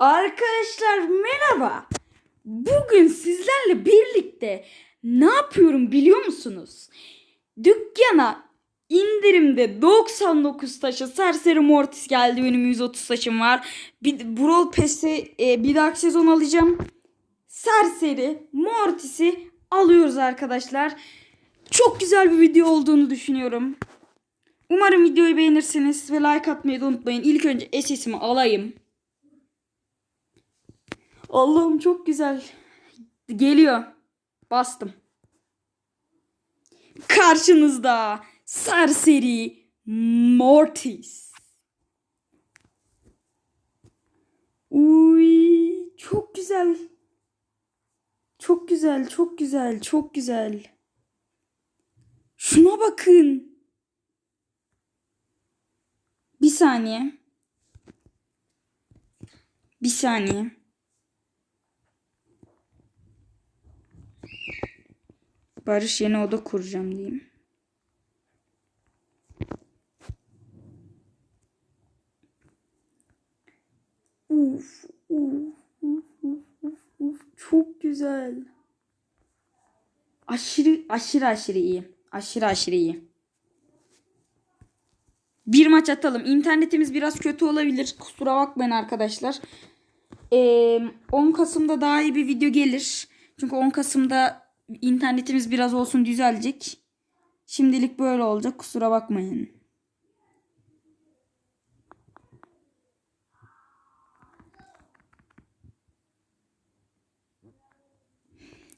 Arkadaşlar merhaba. Bugün sizlerle birlikte ne yapıyorum biliyor musunuz? Dükkana indirimde 99 taşa Serseri Mortis geldi. Benim 130 taşım var. Bir Brawl Pass'i e, bir dahaki sezon alacağım. Serseri Mortis'i alıyoruz arkadaşlar. Çok güzel bir video olduğunu düşünüyorum. Umarım videoyu beğenirsiniz ve like atmayı da unutmayın. İlk önce SS'imi alayım. Allah'ım çok güzel. Geliyor. Bastım. Karşınızda serseri Mortis. Uy, çok güzel. Çok güzel, çok güzel, çok güzel. Şuna bakın. Bir saniye. Bir saniye. Barış yeni oda kuracağım diyeyim. Uf, uf, uf, uf, uf. Çok güzel. Aşırı aşırı aşırı iyi. Aşırı aşırı iyi. Bir maç atalım. İnternetimiz biraz kötü olabilir. Kusura bakmayın arkadaşlar. Ee, 10 Kasım'da daha iyi bir video gelir. Çünkü 10 Kasım'da internetimiz biraz olsun düzelecek. Şimdilik böyle olacak. Kusura bakmayın.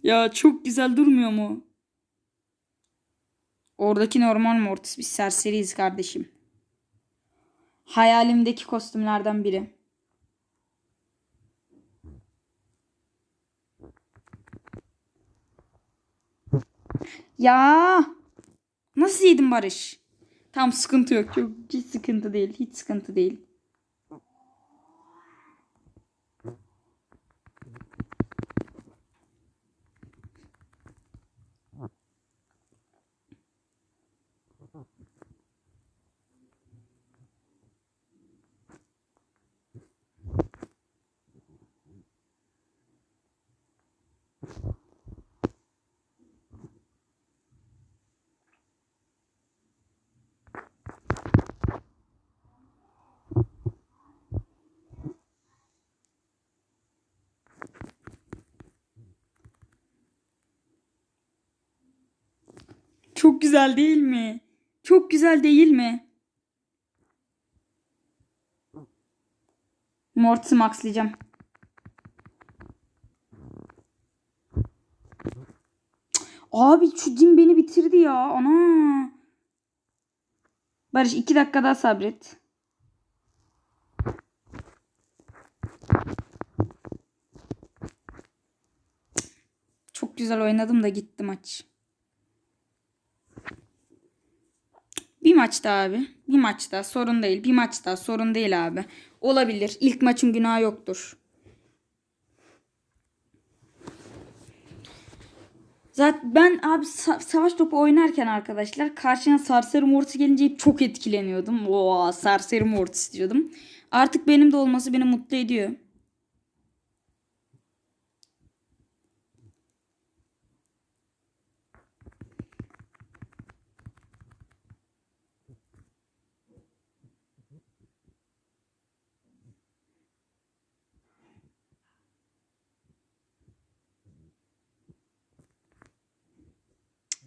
Ya çok güzel durmuyor mu? Oradaki normal Mortis. Biz serseriyiz kardeşim. Hayalimdeki kostümlerden biri. Ya nasıl yedin Barış? Tam sıkıntı yok. Çok hiç sıkıntı değil. Hiç sıkıntı değil. Çok güzel değil mi? Çok güzel değil mi? Mortis'i maxlayacağım. Abi şu cin beni bitirdi ya. Ana. Barış iki dakika daha sabret. Çok güzel oynadım da gitti maç. Bir maç daha abi. Bir maç daha sorun değil. Bir maç daha sorun değil abi. Olabilir. İlk maçın günahı yoktur. Zaten ben abi sa- savaş topu oynarken arkadaşlar karşına Sarseri Mortis gelince çok etkileniyordum. Oo Sarseri Mortis diyordum. Artık benim de olması beni mutlu ediyor.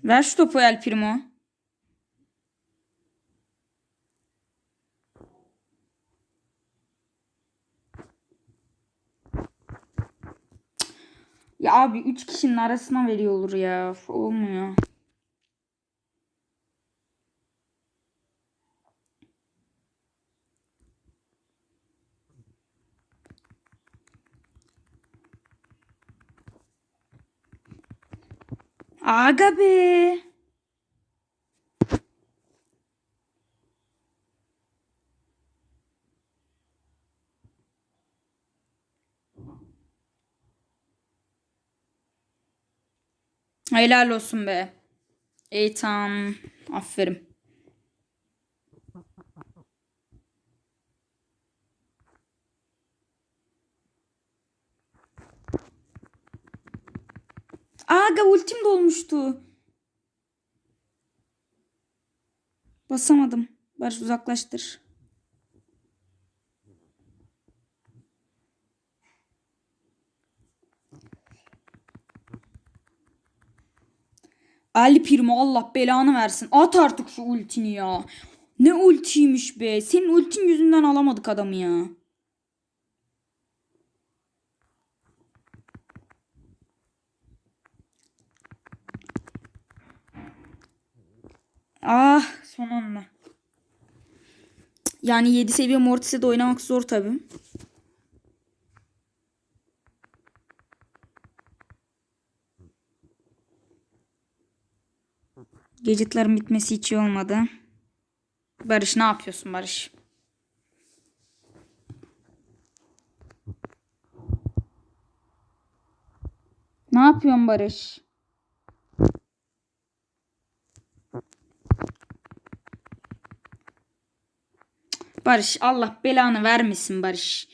Ver şu topu El Primo. Ya abi 3 kişinin arasına veriyor olur ya. Olmuyor. Aga be. Helal olsun be. İyi tamam. Aferin. Aga ultim dolmuştu. Basamadım. Barış uzaklaştır. Ali Primo Allah belanı versin. At artık şu ultini ya. Ne ultiymiş be. Senin ultin yüzünden alamadık adamı ya. Ah son anda. Yani 7 seviye Mortis'e de oynamak zor tabi. Gadgetların bitmesi hiç iyi olmadı. Barış ne yapıyorsun Barış? Ne yapıyorsun Barış? Barış Allah belanı vermesin Barış.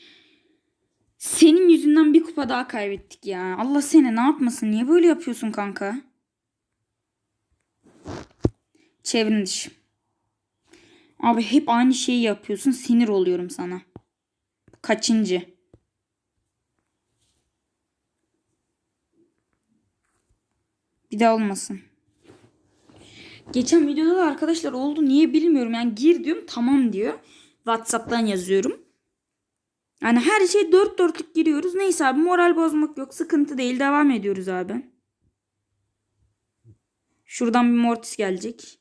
Senin yüzünden bir kupa daha kaybettik ya. Allah seni ne yapmasın? Niye böyle yapıyorsun kanka? Çevrin dışı. Abi hep aynı şeyi yapıyorsun. Sinir oluyorum sana. Kaçıncı? Bir daha olmasın. Geçen videoda da arkadaşlar oldu. Niye bilmiyorum. Yani gir diyorum tamam diyor. Whatsapp'tan yazıyorum. Yani her şey dört dörtlük giriyoruz. Neyse abi moral bozmak yok. Sıkıntı değil. Devam ediyoruz abi. Şuradan bir mortis gelecek.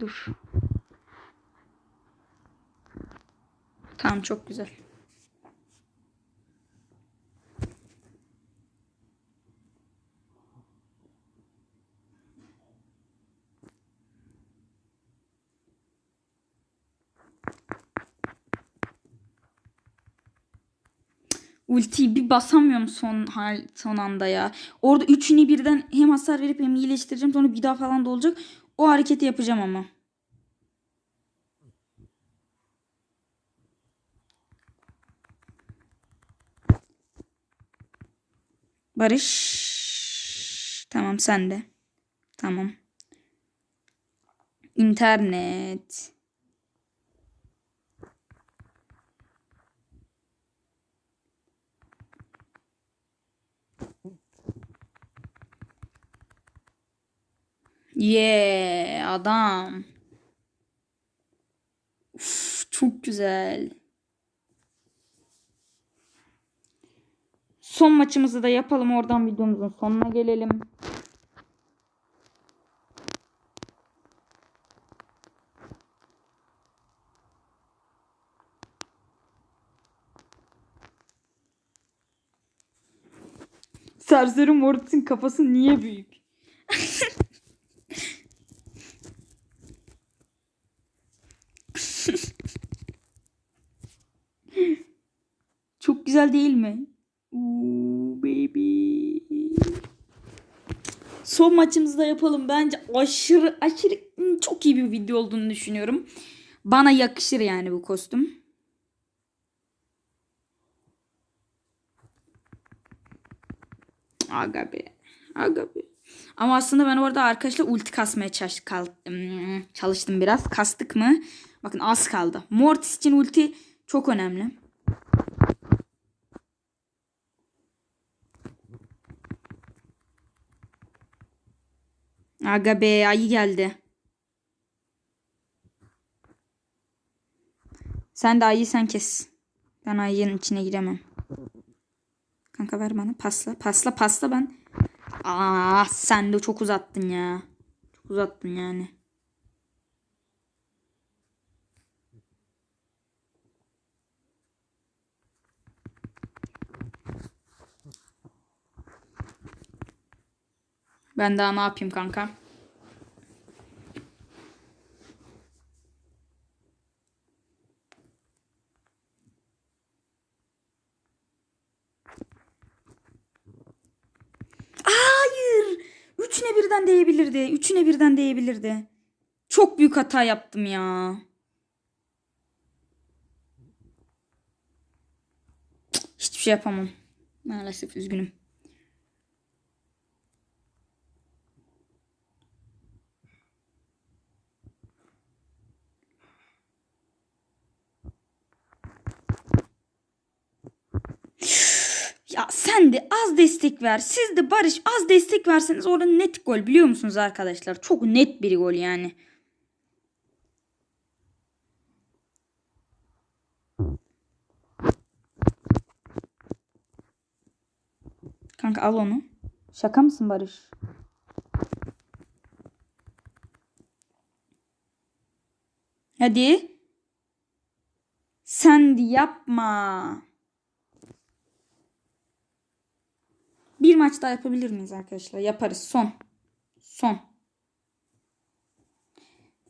Dur. Tamam çok güzel. Ultiyi bir basamıyorum son hal son anda ya. Orada üçünü birden hem hasar verip hem iyileştireceğim. Sonra bir daha falan da olacak. O hareketi yapacağım ama. Barış. Tamam sen de. Tamam. İnternet. Yeah adam. Uf, çok güzel. Son maçımızı da yapalım oradan videomuzun sonuna gelelim. Serseri Mortis'in kafası niye büyük? Çok güzel değil mi? Ooh, baby. Son maçımızı da yapalım. Bence aşırı aşırı çok iyi bir video olduğunu düşünüyorum. Bana yakışır yani bu kostüm. Aga be. Aga be. Ama aslında ben orada arkadaşlar ulti kasmaya ım, çalıştım biraz. Kastık mı? Bakın az kaldı. Mortis için ulti çok önemli. Aga be ayı geldi. Sen de ayıyı sen kes. Ben ayının içine giremem. Kanka ver bana pasla. Pasla pasla ben. Aa sen de çok uzattın ya. Çok uzattın yani. Ben daha ne yapayım kanka? Hayır. Üçüne birden değebilirdi. Üçüne birden değebilirdi. çok büyük hata yaptım ya. Hiçbir şey yapamam. Maalesef üzgünüm. De az destek ver. Siz de Barış az destek verseniz orada net gol biliyor musunuz arkadaşlar? Çok net bir gol yani. Kanka al onu. Şaka mısın Barış? Hadi. Sen yapma. Bir maç daha yapabilir miyiz arkadaşlar? Yaparız. Son. Son.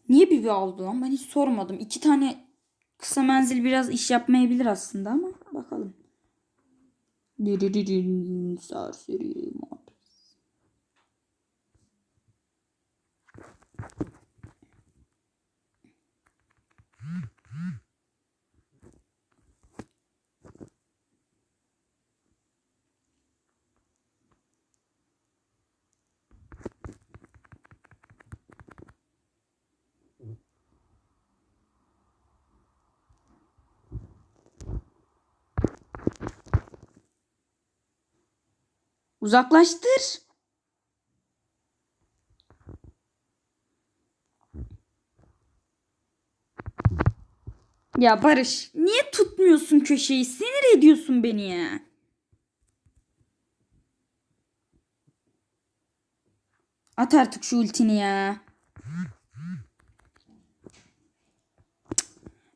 Niye bir aldı lan? Ben hiç sormadım. İki tane kısa menzil biraz iş yapmayabilir aslında ama bakalım. Serseri Mortis. Uzaklaştır. Ya Barış, niye tutmuyorsun köşeyi? Sinir ediyorsun beni ya. At artık şu ultini ya.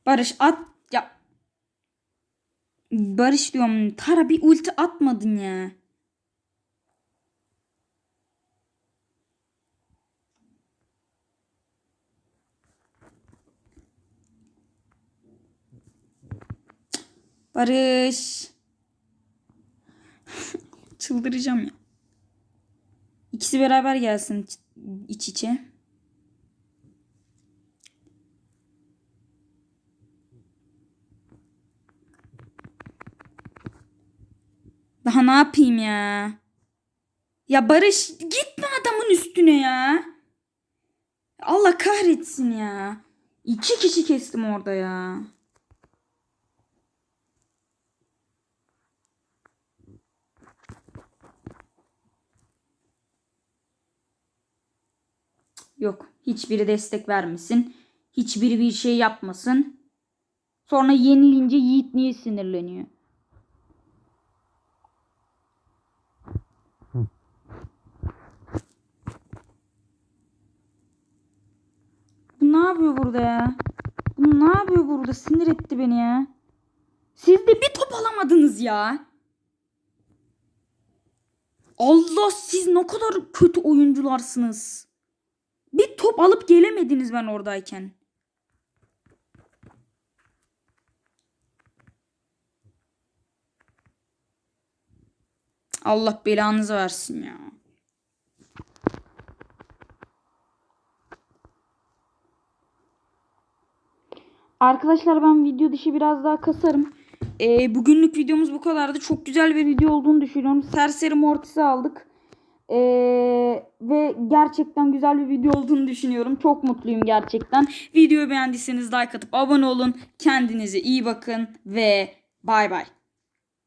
Barış at ya. Barış diyorum. Tara bir ulti atmadın ya. Barış. Çıldıracağım ya. İkisi beraber gelsin iç içe. Daha ne yapayım ya? Ya Barış gitme adamın üstüne ya. Allah kahretsin ya. İki kişi kestim orada ya. Yok. Hiçbiri destek vermesin. Hiçbiri bir şey yapmasın. Sonra yenilince Yiğit niye sinirleniyor? Bu ne yapıyor burada ya? Bu ne yapıyor burada? Sinir etti beni ya. Siz de bir top alamadınız ya. Allah siz ne kadar kötü oyuncularsınız. Bir top alıp gelemediniz ben oradayken. Allah belanızı versin ya. Arkadaşlar ben video dışı biraz daha kasarım. Ee, bugünlük videomuz bu kadardı. Çok güzel bir video olduğunu düşünüyorum. Serseri Mortis'i aldık. Ee, ve gerçekten güzel bir video olduğunu düşünüyorum. Çok mutluyum gerçekten. Videoyu beğendiyseniz like atıp abone olun. Kendinize iyi bakın ve bay bay.